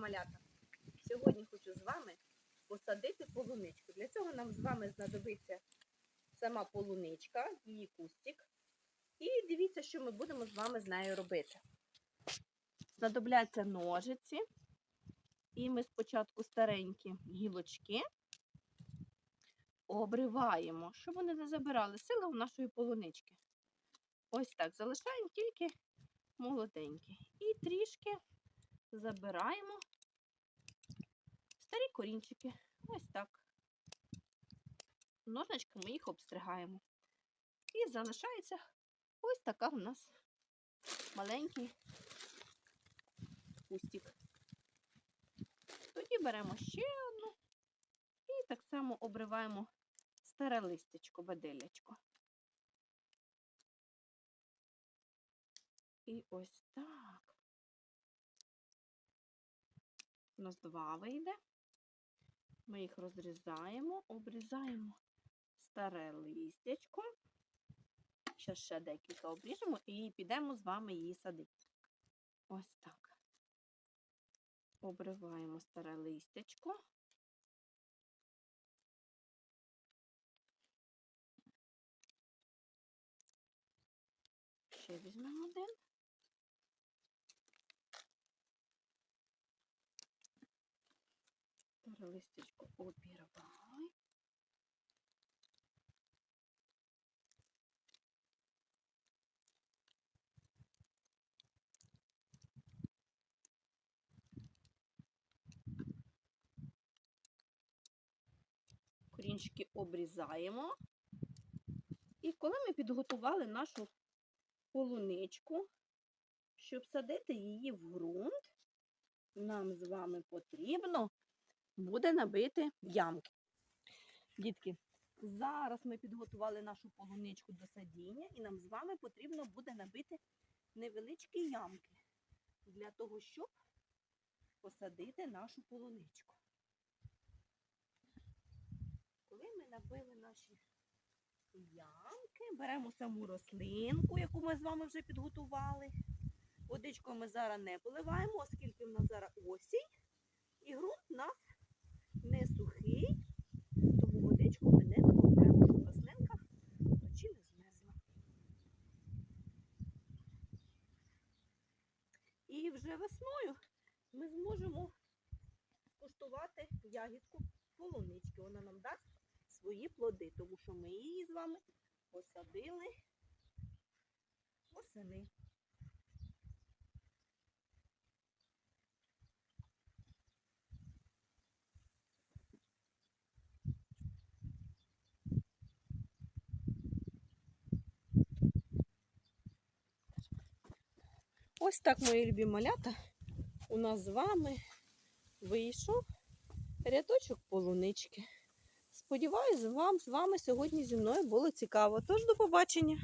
малята. Сьогодні хочу з вами посадити полуничку. Для цього нам з вами знадобиться сама полуничка, її кустик. І дивіться, що ми будемо з вами з нею робити. Знадобляться ножиці. І ми спочатку старенькі гілочки обриваємо, щоб вони не забирали сили у нашої полунички. Ось так залишаємо тільки молоденькі. І трішки забираємо корінчики. Ось так. Ножничками їх обстригаємо. І залишається ось така у нас маленький кустик. Тоді беремо ще одну і так само обриваємо старе листячко, баделячко. І ось так. У нас два вийде. Ми їх розрізаємо, обрізаємо старе листячко. Ще ще декілька обріжемо і підемо з вами її садити. Ось так. Обриваємо старе листячко. Ще візьмемо один. Старе листячко обірвали. Обрізаємо. І коли ми підготували нашу полуничку, щоб садити її в ґрунт, нам з вами потрібно буде набити ямки. Дітки, зараз ми підготували нашу полуничку до садіння, і нам з вами потрібно буде набити невеличкі ямки для того, щоб посадити нашу полуничку. Коли ми набили наші ямки, беремо саму рослинку, яку ми з вами вже підготували. Водичкою ми зараз не поливаємо, оскільки в нас зараз осінь, і ґрунт нас не сухий, тому водичку ми не додаємо, щоб рослинка вночі не змерзла. І вже весною ми зможемо скуштувати ягідку полунички. Вона нам дасть свої плоди, тому що ми її з вами посадили восени. Ось так, мої любі малята, у нас з вами вийшов рядочок полунички. Сподіваюсь, вам з вами сьогодні зі мною було цікаво. Тож до побачення!